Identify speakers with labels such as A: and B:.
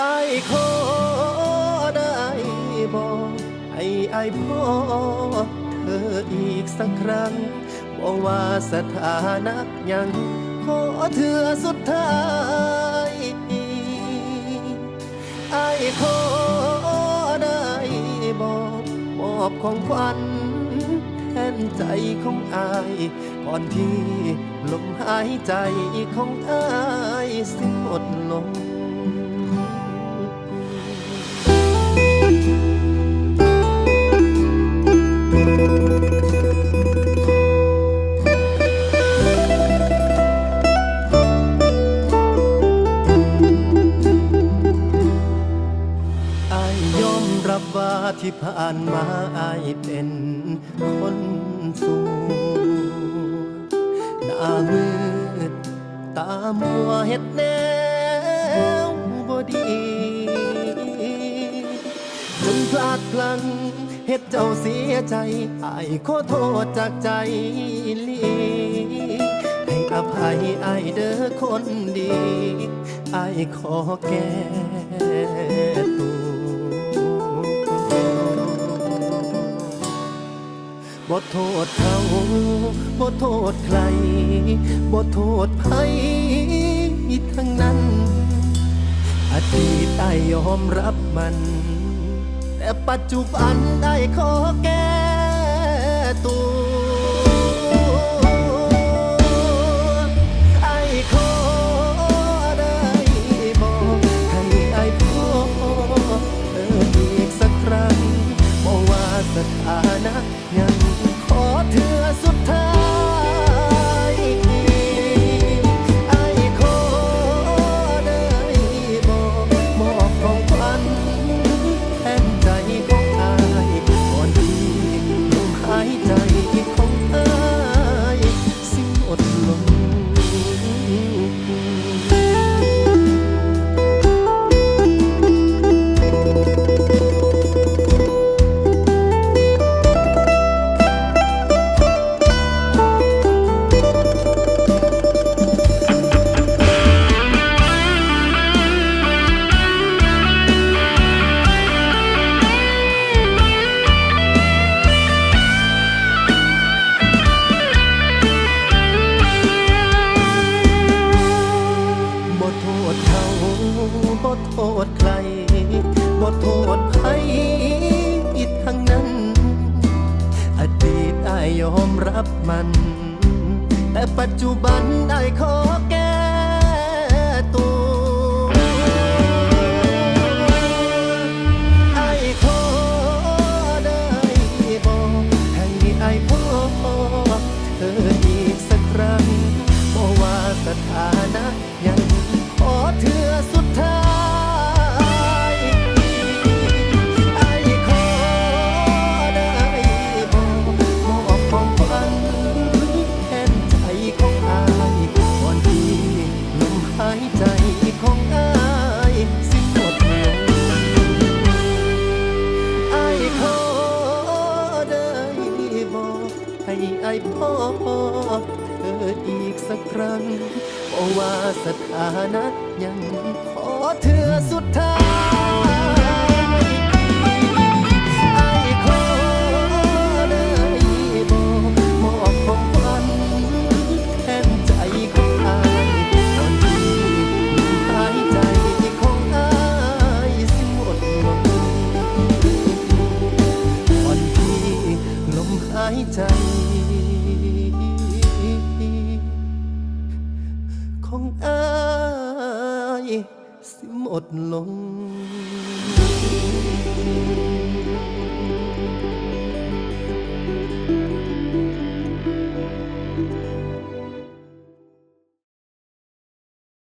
A: ไอ้ขอได้บอกให้ไอ้ายพ่อเธออีกสักครั้งบอกว่าสถานะยัง ขอเธอสุดท้ายไอ้ขอได้บอกมอบของขวัญแทนใจของอาย ก่อนที่ลมหายใจของอายสิ้นหมดลง ที่ผ่านมาอายเป็นคนสูหน้ามืดตามัวเฮ็ดแนวบ่ดีจนพลาดพลั้งเฮ็ดเจ้าเสียใจอายขอโทษจากใจลีให้อภัยอายเด้อคนดีอายขอแก้ตัว บ่โทษเขาบ่โทษใครบ่โทษใครทั้งนั้น อดีตได้ยอมรับมัน แต่ปัจจุบันได้ขอแก้ โทษใครบ่โทษใครอีกทั้งนั้น อดีตได้ยอมรับมัน แต่ปัจจุบันได้ขอแก้ตัวไอ้ขอได้บอกให้ไอ้พ่อเธออีกสักครั้งบอกว่าสถาน ให้ไอ้พ่อเธออีกสักครั้งเพราะว่าสถานะยังขอเธอสุดท้าย ของอายสิหมดลง